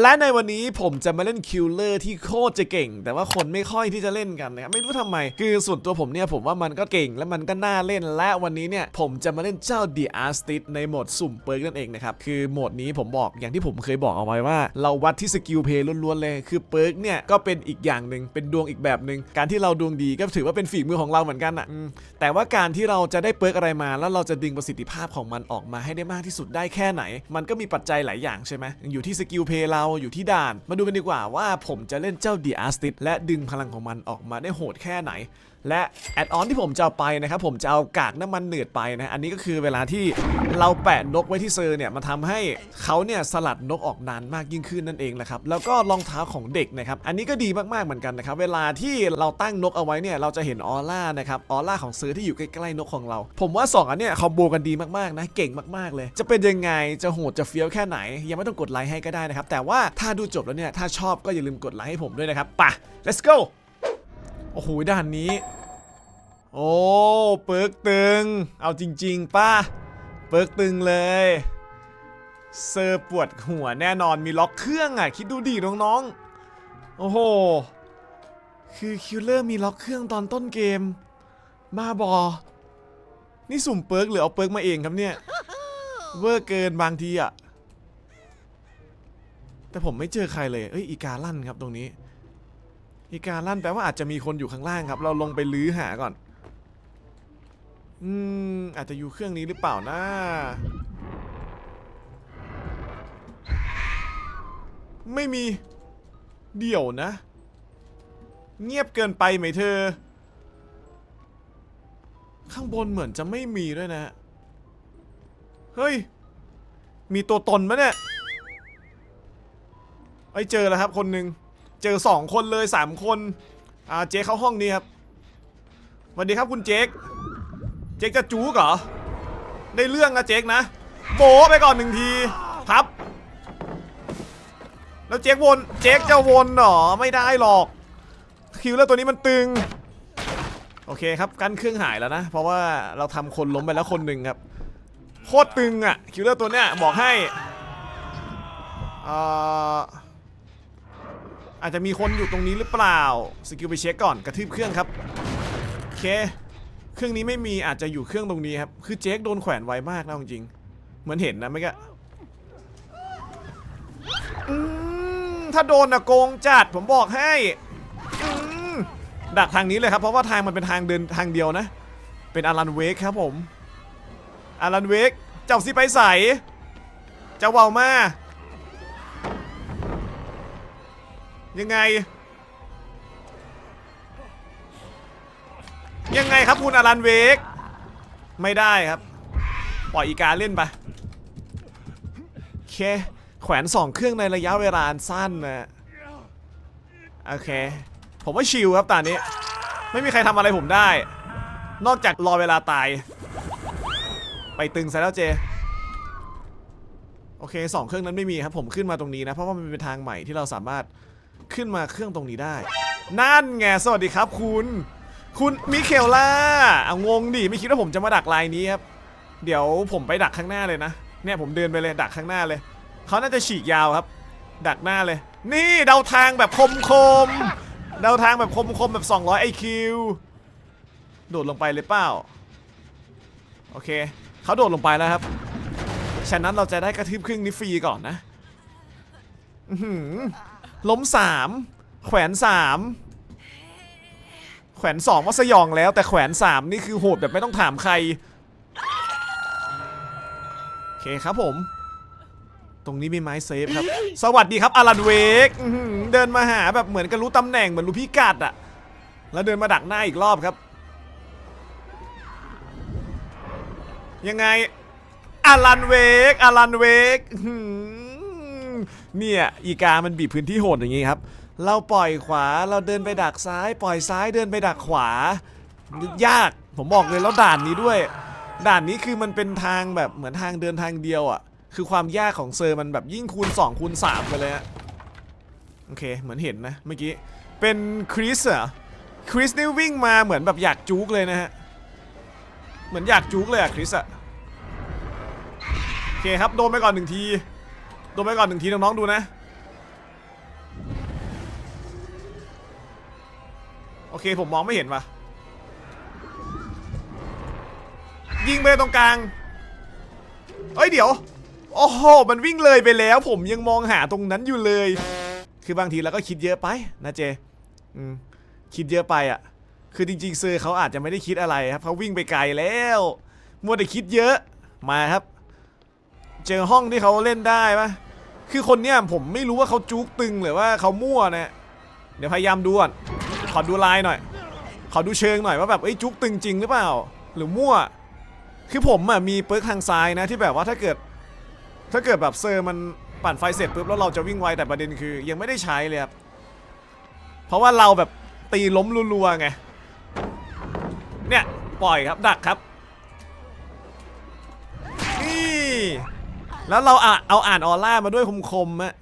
และในวันนี้ผมจะมาเล่นคิลเลอร์ที่โคตรจะเก่ง แต่ว่าคนไม่ค่อยที่จะเล่นกันนะครับไม่รู้ทำไม คือส่วนตัวผมเนี่ยผมว่ามันก็เก่งและมันก็น่าเล่นและวันนี้เนี่ยผมจะมาเล่นเจ้า The Artist ในโหมดสุ่มเปิร์กนั่นเองนะครับคือโหมดนี้ผมบอกอย่างที่ผมเคยบอกเอาไว้ว่า เราวัดที่สกิลเพย์ล้วนๆเลยคือเปิร์กเนี่ยก็เป็นอีกอย่างหนึ่งเป็นดวงอีกแบบหนึ่งการที่เราดวงดีก็ถือว่าเป็นฝีมือของเราเหมือนกันอะแต่ว่าการที่เราจะได้เปิร์กอะไรมา แล้วเราจะดึงประสิทธิภาพของมันออกมาให้ได้มากที่สุดได้แค่ไหน มันก็มีปัจจัยหลายอย่างใช่ไหมอยู่ที่สกิลเพย์เราราอยู่ที่ด่าน มาดูกันดีกว่าว่าผมจะเล่นเจ้าดีอาร์สติและดึงพลังของมันออกมาได้โหดแค่ไหน และแอดออนที่ผมจะเอาไปนะครับผมจะเอากากน้ำมันเนืดไปนะอันนี้ก็คือเวลาที่เราแปะนกไว้ที่เซอร์เนี่ยมันทำให้เขาเนี่ยสลัดนกออกนานมากยิ่งขึ้นนั่นเองแหละครับแล้วก็รองเท้าของเด็กนะครับอันนี้ก็ดีมากๆเหมือนกันนะครับเวลาที่เราตั้งนกเอาไว้เนี่ยเราจะเห็นออร่านะครับออร่าของเซอร์ที่อยู่ใกล้ๆนกของเรา ผมว่าสองอันเนี่ยคอมโบกันดีมากๆนะเก่งมากๆเลย จะเป็นยังไงจะโหดจะเฟี้ยวแค่ไหน ยังไม่ต้องกดไลค์ให้ก็ได้นะครับแต่ว่าถ้าดูจบแล้วเนี่ยถ้าชอบก็อย่าลืมกดไลค์ให้ผมด้วยนะครับไป let's go โอ้โหด้านนี้ โอ้เปิร์กตึง เอาจริง ๆป้าเปิร์กตึงเลยเซอร์ปวดหัวแน่นอนมีล็อกเครื่องอะ คิดดูดิน้องๆ โอ้โห คือคิลเลอร์มีล็อกเครื่องตอนต้นเกม บ้าบอ นี่สุ่มเปิร์กหรือเอาเปิร์กมาเองครับเนี่ย เวอร์เกินบางทีอะ แต่ผมไม่เจอใครเลย เอ้ย อีกาลั่นครับตรงนี้ อีกาลั่นแปลว่าอาจจะมีคนอยู่ข้างล่างครับ เราลงไปลื้อหาก่อน อืม อาจจะอยู่เครื่องนี้หรือเปล่านะไม่มี เดี๋ยวนะ เงียบเกินไปไหมเธอ ข้างบนเหมือนจะไม่มีด้วยนะ เฮ้ย มีตัวตนมะเนี่ยไอ้เจอแล้วครับคนหนึ่ง เจอสองคนเลยสามคนอ่าเจ๊เข้าห้องนี้ครับสวัสดีครับคุณเจ๊กเจ๊กจะจู๊กเหรอได้เรื่องนะเจ๊กนะโบไปก่อนหนึ่งทีพับ แล้วเจ๊กวนเจ๊กจะวนเหรอไม่ได้หรอกคิวแล้วตัวนี้มันตึงโอเคครับกันเครื่องหายแล้วนะ เพราะว่าเราทำคนล้มไปแล้วคนหนึ่งครับโคตรตึงอะคิวเลอร์ตัวเนี้ยบอกให้อ่า อาจจะมีคนอยู่ตรงนี้หรือเปล่า สกิลไปเช็คก่อนกระทืบเครื่องครับโอเค เครื่องนี้ไม่มีอาจจะอยู่เครื่องตรงนี้ครับ คือเจ๊กโดนแขวนไวมากนะจริงเหมือนเห็นนะเมื่อกี้อืมถ้าโดนนะโกงจัดผมบอกให้ดักทางนี้เลยครับ เพราะว่าทางมันเป็นทางเดินทางเดียวนะ เป็นอารันเวกครับผมอารันเวกเจ้าสิไปใสเจ้าเวามา ยังไง ยังไงครับคุณอารันเวก ไม่ได้ครับ ปล่อยอีกาเล่นไปโอเค แขวนสองเครื่องในระยะเวลาสั้นนะโอเค ผมว่าชิลครับตอนนี้ ไม่มีใครทำอะไรผมได้ นอกจากรอเวลาตาย ไปตึงซะแล้วเจ โอเคสองเครื่องนั้นไม่มีครับ ผมขึ้นมาตรงนี้นะ เพราะว่ามันเป็นทางใหม่ที่เราสามารถ ขึ้นมาเครื่องตรงนี้ได้ นั่นไงสวัสดีครับคุณ คุณมิเคลล่าเอางงดิไม่คิดว่าผมจะมาดักลายนี้ครับเดี๋ยวผมไปดักข้างหน้าเลยนะเนี่ยผมเดินไปเลยดักข้างหน้าเลยเขาน่าจะฉีกยาวครับ ดักหน้าเลย นี่เดาทางแบบคมคมเดาทางแบบคมคมแบบ 200 IQ โดดลงไปเลยเปล่าโอเคเขาโดดลงไปแล้วครับฉะนั้นเราจะได้กระทืบครึ่งนี้ฟรีก่อนนะอื้อ ล้มสามแขวนสามแขวนสองว่าสยองแล้ว แต่แขวนสามนี่คือโหดแบบไม่ต้องถามใครโอเคครับผม ตรงนี้มีไม้เซฟครับ สวัสดีครับอารันเวกเดินมาหาแบบเหมือนกันรู้ตำแหน่งเหมือนรู้พิกัดอะแล้วเดินมาดักหน้าอีกรอบครับ ยังไงอารันเวกอารันเวกอื้อหือ เนี่ยอีกามันบีบพื้นที่โหดอย่างงี้ครับ เราปล่อยขวาเราเดินไปดักซ้าย ปล่อยซ้ายเดินไปดักขวา ยากผมบอกเลยแล้วด่านนี้ด้วย ด่านนี้คือมันเป็นทางแบบเหมือนทางเดินทางเดียวอะ่ะ คือความยากของเซอร์มันแบบยิ่งคูณ2คูณ3ไปเลยอะโอเคเหมือนเห็นนะเมื่อกี้เป็นคริสเหรอคริสนี่วิ่งมาเหมือนแบบอยากจุกเลยนะฮะเหมือนอยากจุกเลยอะคริสอะโอเคครับโดนไปก่อนหนึ่งที โดนไปก่อนหนึ่งทีน้องๆดูนะ โอเคผมมองไม่เห็นว่ะ ยิงไปตรงกลาง เอ้ยเดี๋ยว โอ้โห มันวิ่งเลยไปแล้ว ผมยังมองหาตรงนั้นอยู่เลย คือบางทีเราก็คิดเยอะไปนะเจ อืคิดเยอะไปอะ คือจริงๆเซอร์เขาอาจจะไม่ได้คิดอะไรครับเขาวิ่งไปไกลแล้ว มัวแต่คิดเยอะ มาครับ เจอห้องที่เขาเล่นได้ปะคือคนเนี้ยผมไม่รู้ว่าเขาจุกตึงหรือว่าเขามั่วนะเดี๋ยวพยายามดูก่อนขอดูลายหน่อย ขอดูเชิงหน่อยว่าแบบเอ้จุกตึงจริงหรือเปล่า หรือมั่ว คือผมอะมีเปิร์กทางซ้ายนะที่แบบว่าถ้าเกิด ถ้าเกิดแบบเซอร์มันปั่นไฟเสร็จปุ๊บแล้วเราจะวิ่งไวแต่ประเด็นคือ ยังไม่ได้ใช้เลยครับเพราะว่าเราแบบตีล้มรัวๆไงเนี่ยปล่อยครับดักครับ แล้วเราอะเอาอ่านออร่ามาด้วยคมๆอะ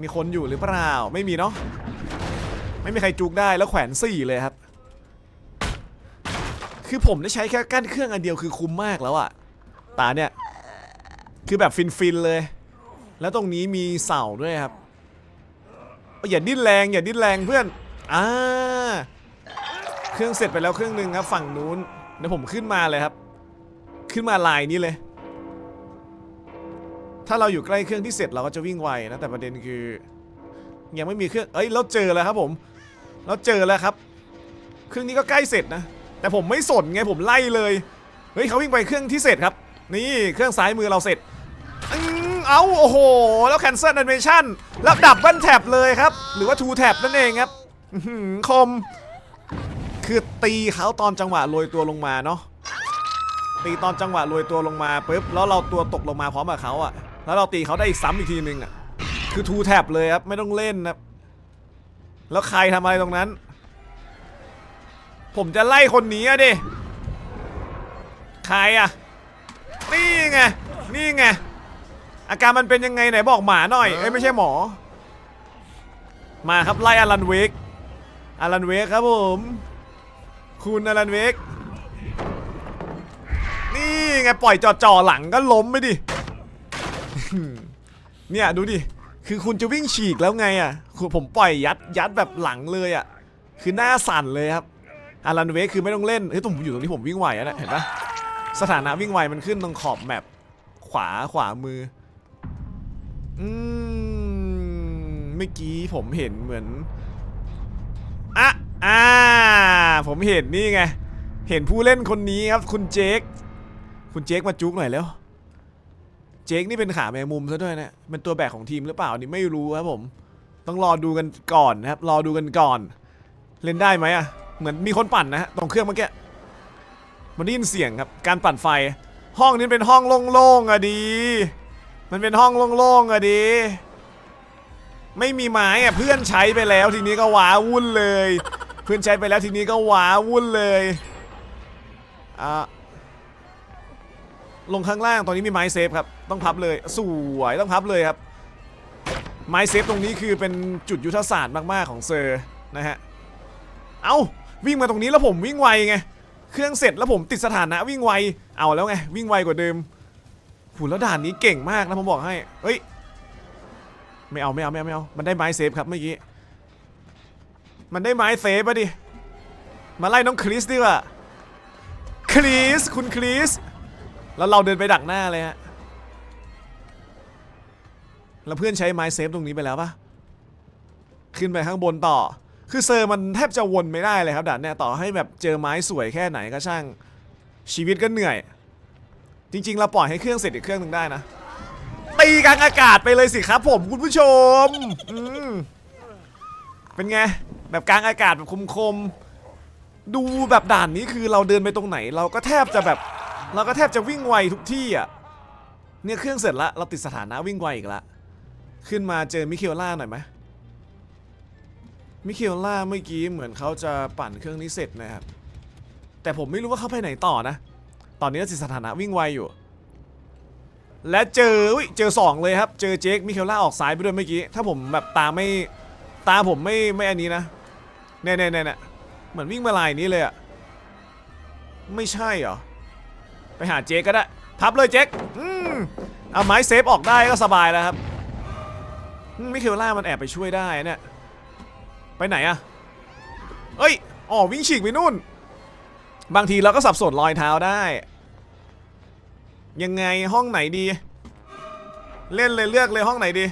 มีคนอยู่หรือเปล่า ไม่มีเนาะไม่มีใครจุกได้แล้วแขวนสี่เลยครับ คือผมได้ใช้แค่กั้นเครื่องอันเดียวคือคุ้มมากแล้วอะตาเนี่ย คือแบบฟินๆเลย แล้วตรงนี้มีเสาด้วยครับอย่าดิ้นแรงอย่าดิ้นแรงเพื่อนอ่าเครื่องเสร็จไปแล้วเครื่องหนึ่งครับ ฝั่งนู้นเดี๋ยวผมขึ้นมาเลยครับ ขึ้นมาลายนี้เลย ถ้าเราอยู่ใกล้เครื่องที่เสร็จเราก็จะวิ่งไวนะแต่ประเด็นคือ ยังไม่มีเครื่องเอ้ยเราเจอแล้วครับผม เราเจอแล้วครับ เครื่องนี้ก็ใกล้เสร็จนะ แต่ผมไม่สนไงผมไล่เลยเฮ้ยเขาวิ่งไปเครื่องที่เสร็จครับ นี่เครื่องซ้ายมือเราเสร็จอเอาโอ้โห แล้ว cancel animation แล้วดับเบิลแท็บเลยครับ หรือว่า two tab นั่นเองครับอื้อหือคม คือตีเขาตอนจังหวะโรยตัวลงมาเนาะตีตอนจังหวะโรยตัวลงมาปุ๊บแล้วเราตัวตกลงมาพร้อมกับเขาอะ แล้วเราตีเขาได้อีกซ้ำอีกทีหนึ่งอะ คือ two tab เลยครับ ไม่ต้องเล่นนะแล้วใครทำอะไรตรงนั้น ผมจะไล่คนนี้อะดิ ใครอะนี่ไง นี่ไง อาการมันเป็นยังไงไหนบอกหมาหน่อย เอ้ยไม่ใช่หมอ มาครับไล่อลันเวกอลันเวกครับผม คุณอลันเวกนี่ไงปล่อยจ่อๆหลังก็ล้มไปดิ เนี่ยดูดิ คือคุณจะวิ่งฉีกแล้วไงอะผมปล่อยยัดยัดแบบหลังเลยอะ คือหน้าสั่นเลยครับอารันเวกคือไม่ต้องเล่นเฮ้ยผมอยู่ตรงนี้ผมวิ่งไวอะนะเห็นปะสถานะวิ่งไวมันขึ้นตรงขอบแมปขวาขวามือ อืมเมื่อกี้ผมเห็นเหมือนอะอ่า ผมเห็นนี่ไง เห็นผู้เล่นคนนี้ครับ คุณเจค คุณเจคมาจุกหน่อยแล้ว เจคนี่เป็นขาแมงมุมซะด้วยนะเป็นตัวแบกของทีมหรือเปล่านี่ไม่รู้ครับผม ต้องรอดูกันก่อนนะครับ รอดูกันก่อน เล่นได้ไหมอะเหมือนมีคนปั่นนะฮะตรงเครื่องเมื่อกี้มันได้ยินเสียงครับ การปั่นไฟ ห้องนี้เป็นห้องโล่งๆอะดี มันเป็นห้องโล่งๆอะดี ไม่มีไม้อะเพื่อนใช้ไปแล้วทีนี้ก็ว้าวุ่นเลย เพื่อนใช้ไปแล้วทีนี้ก็ว้าวุ่นเลยอะ ลงข้างล่างตอนนี้มีไม้เซฟครับต้องพับเลยสวยต้องพับเลยครับ ไม้เซฟตรงนี้คือเป็นจุดยุทธศาสตร์มากๆของเซอร์นะฮะเอาวิ่งมาตรงนี้แล้วผมวิ่งไวไงเครื่องเสร็จแล้วผมติดสถานะวิ่งไวเอาแล้วไงวิ่งไวกว่าเดิมหูแล้วด่านนี้เก่งมากนะผมบอกให้เฮ้ยไม่เอาไม่เอาไม่เอาไม่เอามันได้ไม้เซฟครับเมื่อกี้มันได้ไม้เซฟปะดิมาไล่น้องคริสดีกว่าคริสคุณคริส แล้วเราเดินไปดักหน้าเลยฮะ แล้วเพื่อนใช้ไม้เซฟตรงนี้ไปแล้วปะขึ้นไปข้างบนต่อ คือเซอร์มันแทบจะวนไม่ได้เลยครับด่านเนี่ยต่อให้แบบเจอไม้สวยแค่ไหนก็ช่าง ชีวิตก็เหนื่อย จริง ๆ เราปล่อยให้เครื่องเสร็จอีกเครื่องหนึ่งได้นะ ตีกลางอากาศไปเลยสิครับผมคุณผู้ชมอืมเป็นไง แบบกลางอากาศแบบคมๆ ดูแบบด่านนี้คือเราเดินไปตรงไหน เราก็แทบจะแบบ เราก็แทบจะวิ่งไวทุกที่อะ เนี่ยเครื่องเสร็จละ เราติดสถานะวิ่งไวอีกละ ขึ้นมาเจอมิเคลล่าหน่อยไหมมิเคลล่าเมื่อกี้เหมือนเขาจะปั่นเครื่องนี้เสร็จนะครับ แต่ผมไม่รู้ว่าเขาไปไหนต่อนะ ตอนนี้ติดสถานะวิ่งไวอยู่ และเจออุ้ยเจอสองเลยครับ เจอเจคมิเคลล่าออกซ้ายไปด้วยเมื่อกี้ ถ้าผมแบบตาไม่ตาผมไม่ไม่อันนี้นะเน่เน่เน่เน่เหมือนวิ่งมาลายนี้เลยอะไม่ใช่เหรอ ไปหาเจคก็ได้พับเลยเจคอืมเอาไม้เซฟออกได้ก็สบายแล้วครับมมิเคลล่ามันแอบไปช่วยได้เนี่ยไปไหนอะเอ้ยอ๋อวิ่งฉีกไปนู่น บางทีเราก็สับสนรอยเท้าได้ ยังไงห้องไหนดี เล่นเลยเลือกเลยห้องไหนดี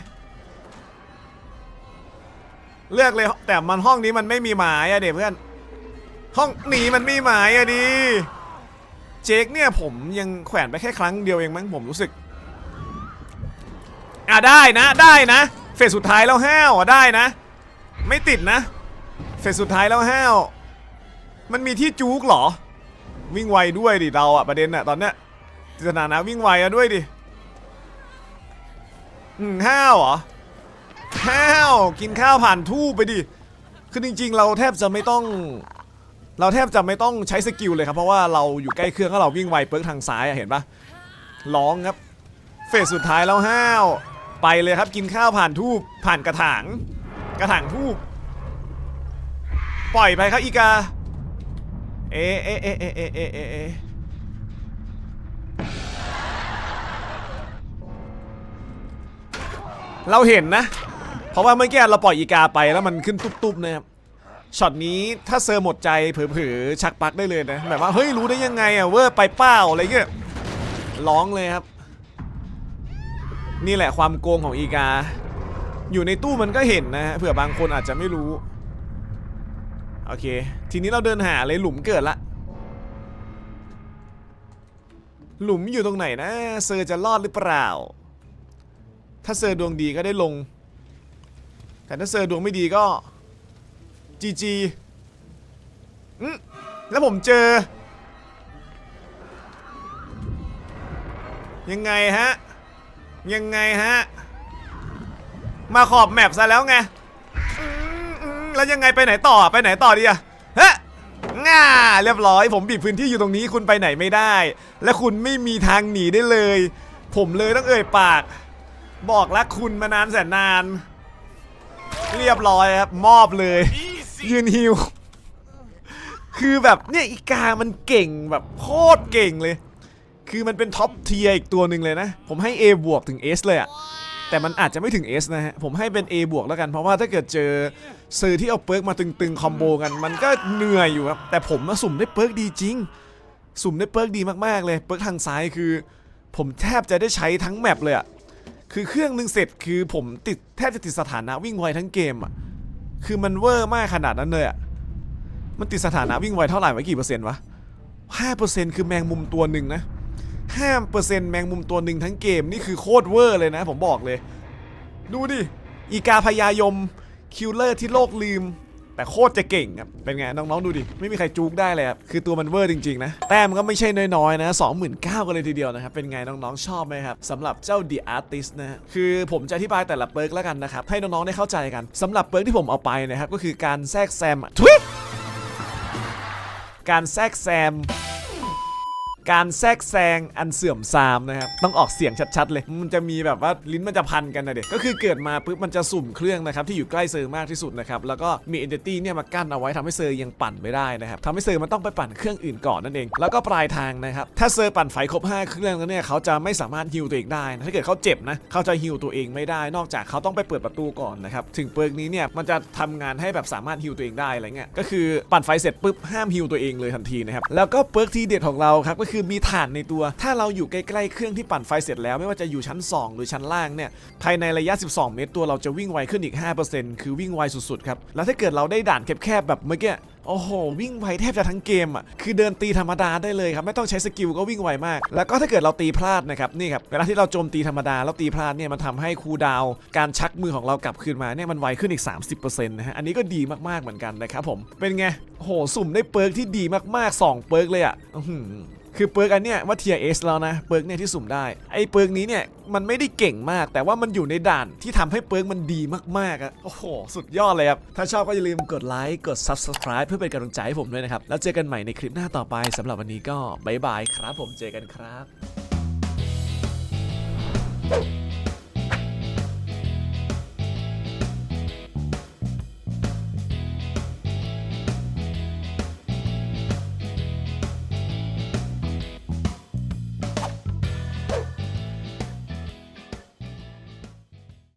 เลือกเลยแต่มันห้องนี้มันไม่มีหมายอะเด็กเพื่อน ห้องหนีมันมีหมายอะดี เจคเนี่ยผมยังแขวนไปแค่ครั้งเดียวเองมั้งผมรู้สึก อะได้นะได้นะ เฟสสุดท้ายแล้วห้าวอะได้นะ ไม่ติดนะ เฟสสุดท้ายแล้วห้าวมันมีที่จูกเหรอ วิ่งไวด้วยดิเราอะประเด็นอะตอนเนี้ยสถานะวิ่งไวอะด้วยดิอืมห้าวเหรอห้าวกินข้าวผ่านทูบไปดิคือจริง ๆ เราแทบจะไม่ต้อง เราแทบจะไม่ต้องใช้สกิลเลยครับ เพราะว่าเราอยู่ใกล้เครื่องแล้วเราวิ่งไวเปิร์กทางซ้ายเห็นปะร้องครับ เฟสสุดท้ายแล้วห้าว ไปเลยครับกินข้าวผ่านทูบผ่านกระถาง กระถางทูบปล่อยไปครับอีกา เอเอเอเอเอเอเอเอเราเห็นนะ เพราะว่าเมื่อกี้เราปล่อยอีกาไปแล้วมันขึ้นตุ๊บๆนะครับ ช็อตนี้ถ้าเซอร์หมดใจเผลอๆชักปักได้เลยนะแบบว่าเฮ้ยรู้ได้ยังไงอะเวอร์ไปเป้าอะไรเงี้ยร้องเลยครับ นี่แหละความโกงของอีกา อยู่ในตู้มันก็เห็นนะฮะเผื่อบางคนอาจจะไม่รู้โอเค ทีนี้เราเดินหาเลยหลุมเกิดละ หลุมอยู่ตรงไหนนะ เซอร์จะรอดหรือเปล่า ถ้าเซอร์ดวงดีก็ได้ลง แต่ถ้าเซอร์ดวงไม่ดีก็ จีจีแล้วผมเจอ ยังไงฮะ ยังไงฮะ มาขอบแมปซะแล้วไงแล้วยังไงไปไหนต่อไปไหนต่อดีอะฮะง่าเรียบร้อย ผมบีบพื้นที่อยู่ตรงนี้คุณไปไหนไม่ได้ และคุณไม่มีทางหนีได้เลย ผมเลยต้องเอ่ยปาก บอกรักคุณมานานแสนนาน เรียบร้อยครับมอบเลย ยืนฮิว คือแบบเนี่ยอีกา มันเก่งแบบโคตรเก่งเลย คือมันเป็นท็อปเทียอีกตัวหนึ่งเลยนะ ผมให้ A บวกถึง S เลยอะแต่มันอาจจะไม่ถึง S นะฮะ ผมให้เป็น A บวกแล้วกัน เพราะว่าถ้าเกิดเจอซื้อที่เอาเปิร์กมาตึงๆ คอมโบกัน มันก็เหนื่อยอยู่ครับ แต่ผมมาสุ่มได้เปิร์กดีจริง สุ่มได้เปิร์กดีมากๆเลย เปิร์กทางซ้ายคือ ผมแทบจะได้ใช้ทั้งแมปเลยอะคือเครื่องหนึงเสร็จคือผมติดแทบจะติดสถานะวิ่งไวทั้งเกมอะ คือมันเวอร์มากขนาดนั้นเลยอะมันติดสถานะวิ่งไวเท่าไหร่ไว้กี่เปอร์เซ็นต์วะห้าเปอร์เซ็นต์คือแมงมุมตัวหนึ่งนะห้าเปอร์เซ็นต์แมงมุมตัวหนึ่งทั้งเกมนี่คือโคตรเวอร์เลยนะ ผมบอกเลย ดูดิ อีกาพยายม คิลเลอร์ที่โลกลืม แต่โคตรจะเก่งครับ เป็นไง น้องๆ ดูดิ ไม่มีใครจูกได้เลยครับ คือตัวมันเวอร์จริงๆ นะ แต้มก็ไม่ใช่น้อยๆ นะ 29,000กันเลยทีเดียวนะครับ เป็นไง น้องๆ ชอบไหมครับสำหรับเจ้า The Artist นะ คือผมจะอธิบายแต่ละเปิร์กแล้วกันนะครับ ให้น้องๆ ได้เข้าใจกันสำหรับเปิร์กที่ผมเอาไปนะครับ ก็คือการแทรกแซมทุยการแทรกแซม การแทรกแซงอันเสื่อมทรามนะครับ ต้องออกเสียงชัดๆเลย มันจะมีแบบว่าลิ้นมันจะพันกันนะเด็กก็คือเกิดมาปุ๊บมันจะสุ่มเครื่องนะครับ ที่อยู่ใกล้เซอร์มากที่สุดนะครับ แล้วก็มีเอนติตี้เนี่ยมากั้นเอาไว้ทำให้เซอร์ยังปั่นไม่ได้นะครับทำให้เซอร์มันต้องไปปั่นเครื่องอื่นก่อนนั่นเอง แล้วก็ปลายทางนะครับ ถ้าเซอร์ปั่นไฟครบ5เครื่องแล้วเนี่ยเขาจะไม่สามารถฮิวตัวเองได้นะถ้าเกิดเขาเจ็บนะเขาจะฮิวตัวเองไม่ได้ นอกจากเขาต้องไปเปิดประตูก่อนนะครับถึงเปิร์กนี้เนี่ยมันจะทำงานให้แบบสามารถฮิวตัวเองได้อะไรเงี้ยก็คือปั่นไฟเสร็จปุ๊บห้ามฮิวตัวเองเลยทันทีนะครับแล้วก็เปิร์กที่เด็ดของเราครับก็คืือมีฐานในตัว ถ้าเราอยู่ใกล้ๆเครื่องที่ปั่นไฟเสร็จแล้วไม่ว่าจะอยู่ชั้น 2 หรือชั้นล่างเนี่ยภายในระยะ 12 เมตร ตัวเราจะวิ่งไวขึ้นอีก 5%คือวิ่งไวสุดๆครับแล้วถ้าเกิดเราได้ด่านแคบๆแบบเมื่อกี้โอ้โห วิ่งไวแทบจะทั้งเกมอะคือเดินตีธรรมดาได้เลยครับ ไม่ต้องใช้สกิลก็วิ่งไวมาก แล้วก็ถ้าเกิดเราตีพลาดนะครับนี่ครับเวลาที่เราโจมตีธรรมดาแล้วตีพลาดเนี่ยมันทำให้คูดาว การชักมือของเรากลับคืนมาเนี่ยมันไวขึ้นอีก 30%นะฮะอันนี้ก็ดีมากๆเหมือนกันนะครับผมเป็นไงโอ้โหสุ่มได้เปิร์กที่ดีมากๆ 2 เปิร์กเลยอะ คือเปิร์กอันเนี้ยว่าเทียเอสแล้วนะเปิร์กเนี่ยที่สุ่มได้ไอ้เปิร์กนี้เนี่ยมันไม่ได้เก่งมาก แต่ว่ามันอยู่ในด่านที่ทำให้เปิร์กมันดีมากๆอะโอ้โห สุดยอดเลยครับ ถ้าชอบก็อย่าลืมกดไลค์กด Subscribe เพื่อเป็นกำลังใจให้ผมด้วยนะครับ แล้วเจอกันใหม่ในคลิปหน้าต่อไปสำหรับวันนี้ก็บายบายครับผมเจอกันครับ